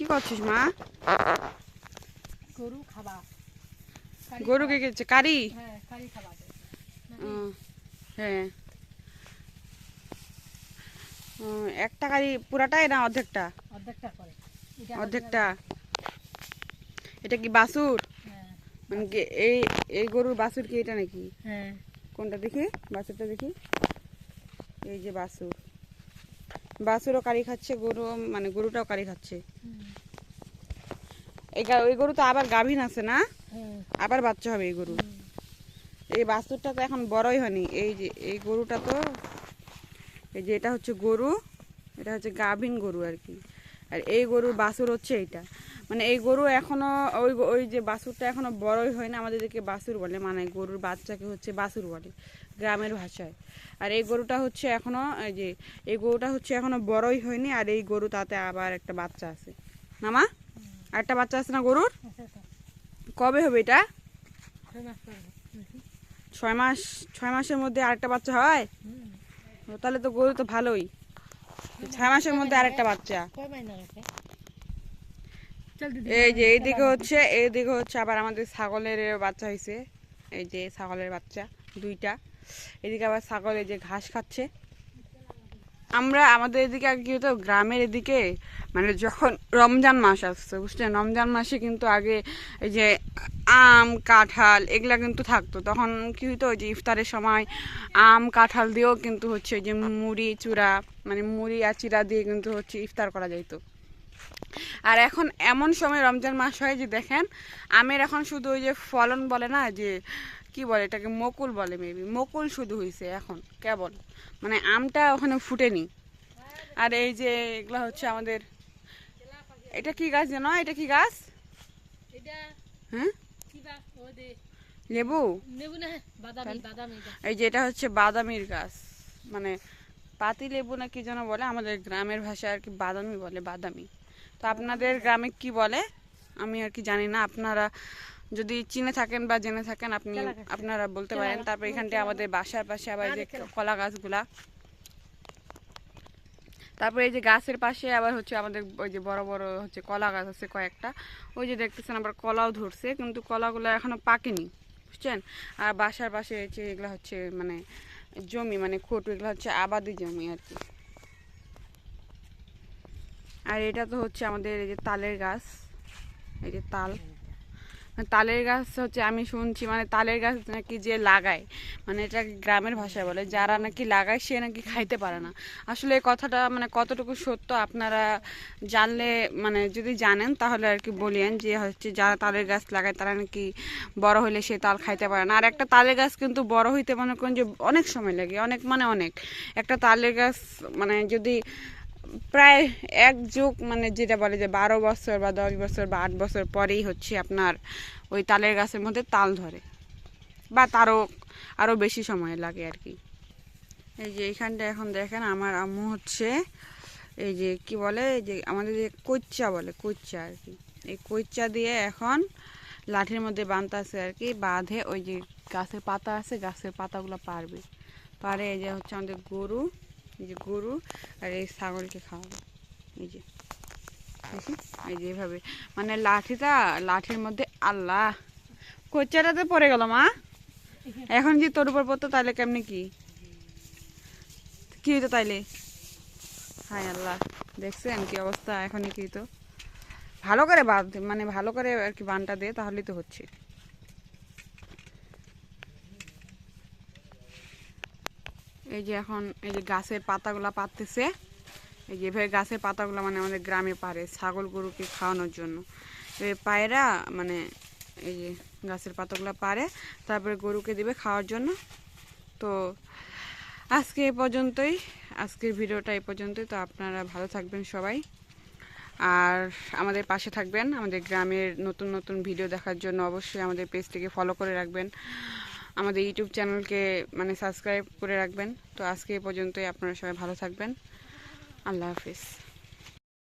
কি করছিস মা গরু খাবার কারি গরুকে গেছে কারি হ্যাঁ হ্যাঁ একটা কারি পুরাটাই না অর্ধেকটা? অর্ধেকটা করে। এটা অর্ধেকটা। এটা কি বাসুর? হ্যাঁ মানে কি এই এই গরুর বাসুর কি এটা নাকি? হ্যাঁ। কোনটা দেখি? বাসুরটা দেখি। এই যে বাছুর বাছুরও কারি খাচ্ছে গরু মানে গরুটাও কারি খাচ্ছে। এই ওই গরু তো আবার গাভীন আছে না? আবার বাচ্চা হবে এই গরু। এই বাছুরটা তো এখন বড়ই হয়নি। এই যে এই গরুটা তো এই যে এটা হচ্ছে গরু এটা হচ্ছে গাভীন গরু আর কি। আর এই গরুর বাছুর হচ্ছে এইটা। মানে এই গরু এখনও ওই ওই যে বাছুরটা এখনও বড়ই হয় না আমাদের দিকে বাছুর বলে। মানে গরুর বাচ্চাকে হচ্ছে বাছুর বলে। গ্রামের ভাষায়। আর এই গরুটা হচ্ছে এখনও এই যে এই গরুটা হচ্ছে এখনও বড়ই হয়নি আর এই গরু তাতে আবার একটা বাচ্চা আছে। না মা? একটা বাচ্চা আছে না গরুর? কবে হবে এটা? ছয় মাস ছয় মাসের মধ্যে আরেকটা বাচ্চা হয়? তাহলে তো গরু তো ভালোই। ছয় মাসের মধ্যে আরেকটা বাচ্চা। এই যে এইদিকে হচ্ছে এইদিকে হচ্ছে আবার আমাদের ছাগলের বাচ্চা হয়েছে এই যে ছাগলের বাচ্চা দুইটা। এদিকে আবার ছাগল এই যে ঘাস খাচ্ছে। আমরা আমাদের এদিকে কি হতো, গ্রামের এদিকে মানে যখন রমজান মাস আসছে বুঝছেন রমজান মাসে কিন্তু আগে এই যে আম, কাঁঠাল, এগুলা কিন্তু থাকতো। তখন কি হতো যে ইফতারের সময় আম, কাঁঠাল দিয়েও কিন্তু হচ্ছে যে মুড়ি চূড়া মানে মুড়ি আর চিড়া দিয়ে কিন্তু হচ্ছে ইফতার করা যাইতো। আর এখন এমন সময় রমজান মাস হয় যে দেখেন, আমের এখন শুধু ওই যে ফলন বলে না, যে কি বলে এটাকে? মকুল বলে মেবি মকুল শুধু হয়েছে এখন কেবল। মানে আমটা ওখানে ফুটেনি। আর এই যে এগুলো হচ্ছে আমাদের এটা কি গাছ জানো? এটা কি গাছ? হ্যাঁ? লেবু। এই যে এটা হচ্ছে বাদামির গাছ। মানে পাতি লেবু না কি যেন বলে? আমাদের গ্রামের ভাষায় আর কি বাদামি বলে বাদামি। তো আপনাদের গ্রামে কি বলে? আমি আর কি জানি না। আপনারা যদি চিনে থাকেন বা জেনে থাকেন আপনি আপনারা বলতে পারেন। তারপর এখানটা আমাদের বাসার পাশে আবার এই যে কলা গাছগুলা। তারপরে এই যে গাছের পাশে আবার হচ্ছে আমাদের ওই যে বড় বড় হচ্ছে কলা গাছ আছে কয়েকটা। ওই যে দেখতেছেন আবার কলাও ধরছে কিন্তু কলাগুলো এখনও পাকেনি বুঝছেন? আর বাসার পাশে হচ্ছে এগুলো হচ্ছে মানে জমি মানে খোট এগুলো হচ্ছে আবাদি জমি আর কি। আর এটা তো হচ্ছে আমাদের এই যে তালের গাছ এই যে তাল। তালের গাছ হচ্ছে, আমি শুনছি মানে তালের গাছ নাকি যে লাগায় মানে এটা গ্রামের ভাষায় বলে, যারা নাকি লাগায় সে নাকি খাইতে পারে না। আসলে এই কথাটা মানে কতটুকু সত্য আপনারা জানলে মানে যদি জানেন তাহলে আর কি বলিয়েন যে হচ্ছে যারা তালের গাছ লাগায় তারা নাকি বড় হলে সে তাল খাইতে পারে না। আর একটা তালের গাছ কিন্তু বড় হইতে মনে করেন যে অনেক সময় লাগে, অনেক মানে অনেক। একটা তালের গাছ মানে যদি প্রায় এক যুগ মানে যেটা বলে যে বারো বছর বা দশ বছর বা আট বছর পরেই হচ্ছে আপনার ওই তালের গাছের মধ্যে তাল ধরে বা তারও আরও বেশি সময় লাগে আর কি। এই যে এইখানটা এখন দেখেন, আমার আম্মু হচ্ছে এই যে কি বলে, এই যে আমাদের যে কৈচ্চা বলে কৈচ্চা আর কি। এই কৈচ্চা দিয়ে এখন লাঠির মধ্যে বাঁধতেছে আর কি, বাঁধে ওই যে গাছের পাতা আছে, গাছের পাতাগুলো পারবে। পারে এই যে হচ্ছে আমাদের গরু। এই যে গরু আর এই ছাগলকে খাওয়াবে। এই যে, দেখি? এই যে এভাবে। মানে লাঠিটা, লাঠির মধ্যে আল্লাহ কোচ্চাটাতে পড়ে গেল মা। এখন যে তোর উপর পড়তো তাহলে কেমনি কি? কি হইতো তাইলে? হায় আল্লাহ, দেখছেন কি অবস্থা? এখনই কি তো ভালো করে বাঁধ মানে ভালো করে আর কি বানটা দে, তাহলেই তো হচ্ছে। এই যে এখন এই যে গাছের পাতাগুলা পাততেছে। এই যে এভাবে গাছের পাতাগুলো মানে আমাদের গ্রামে পারে ছাগল গরুকে খাওয়ানোর জন্য। এভাবে পায়রা মানে এই যে গাছের পাতাগুলো পারে, তারপরে গরুকে দিবে খাওয়ার জন্য। তো আজকে এ পর্যন্তই, আজকের ভিডিওটা এই পর্যন্তই। তো আপনারা ভালো থাকবেন সবাই। আর আমাদের পাশে থাকবেন। আমাদের গ্রামের নতুন নতুন ভিডিও দেখার জন্য অবশ্যই আমাদের পেজটিকে ফলো করে রাখবেন। আমাদের ইউটিউব চ্যানেলকে মানে সাবস্ক্রাইব করে রাখবেন। তো আজকে এ পর্যন্তই, আপনারা সবাই ভালো থাকবেন। আল্লাহ হাফিজ।